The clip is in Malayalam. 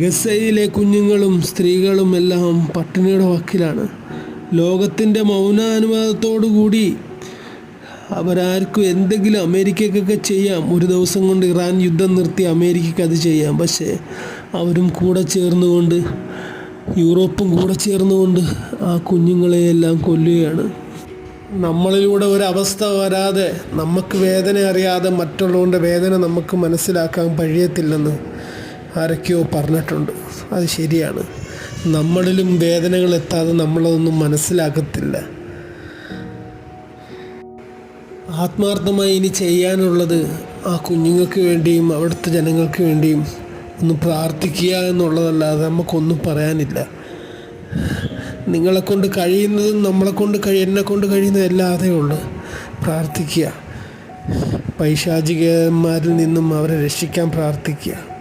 ഗസയിലെ കുഞ്ഞുങ്ങളും സ്ത്രീകളും എല്ലാം പട്ടിണിയുടെ വക്കിലാണ്. ലോകത്തിന്റെ മൗനാനുവാദത്തോടു കൂടി അവരാർക്കും എന്തെങ്കിലും അമേരിക്കക്കൊക്കെ ചെയ്യാം. ഒരു ദിവസം കൊണ്ട് ഇറാൻ യുദ്ധം നിർത്തി അമേരിക്കയ്ക്ക് അത് ചെയ്യാം. പക്ഷേ അവരും കൂടെ ചേർന്നുകൊണ്ട് യൂറോപ്പും കൂടെ ചേർന്നുകൊണ്ട് ആ കുഞ്ഞുങ്ങളെയെല്ലാം കൊല്ലുകയാണ്. നമ്മളിലൂടെ ഒരവസ്ഥ വരാതെ നമുക്ക് വേദന അറിയാതെ മറ്റുള്ളവരുടെ വേദന നമുക്ക് മനസ്സിലാക്കാൻ കഴിയത്തില്ലെന്ന് ആരൊക്കെയോ പറഞ്ഞിട്ടുണ്ട്. അത് ശരിയാണ്. നമ്മളിലും വേദനകൾ എത്താതെ നമ്മളതൊന്നും മനസ്സിലാക്കത്തില്ല. ആത്മാർത്ഥമായി ഇനി ചെയ്യാനുള്ളത് ആ കുഞ്ഞുങ്ങൾക്ക് വേണ്ടിയും അവിടുത്തെ ജനങ്ങൾക്ക് വേണ്ടിയും ഒന്ന് പ്രാർത്ഥിക്കുക എന്നുള്ളതല്ലാതെ നമുക്കൊന്നും പറയാനില്ല. നിങ്ങളെക്കൊണ്ട് കഴിയുന്നതും നമ്മളെക്കൊണ്ട് കഴി എന്നെക്കൊണ്ട് കഴിയുന്നതും അല്ലാതെ ഉള്ളു. പ്രാർത്ഥിക്കുക. പൈശാചികന്മാരിൽ നിന്നും അവരെ രക്ഷിക്കാൻ പ്രാർത്ഥിക്കുക.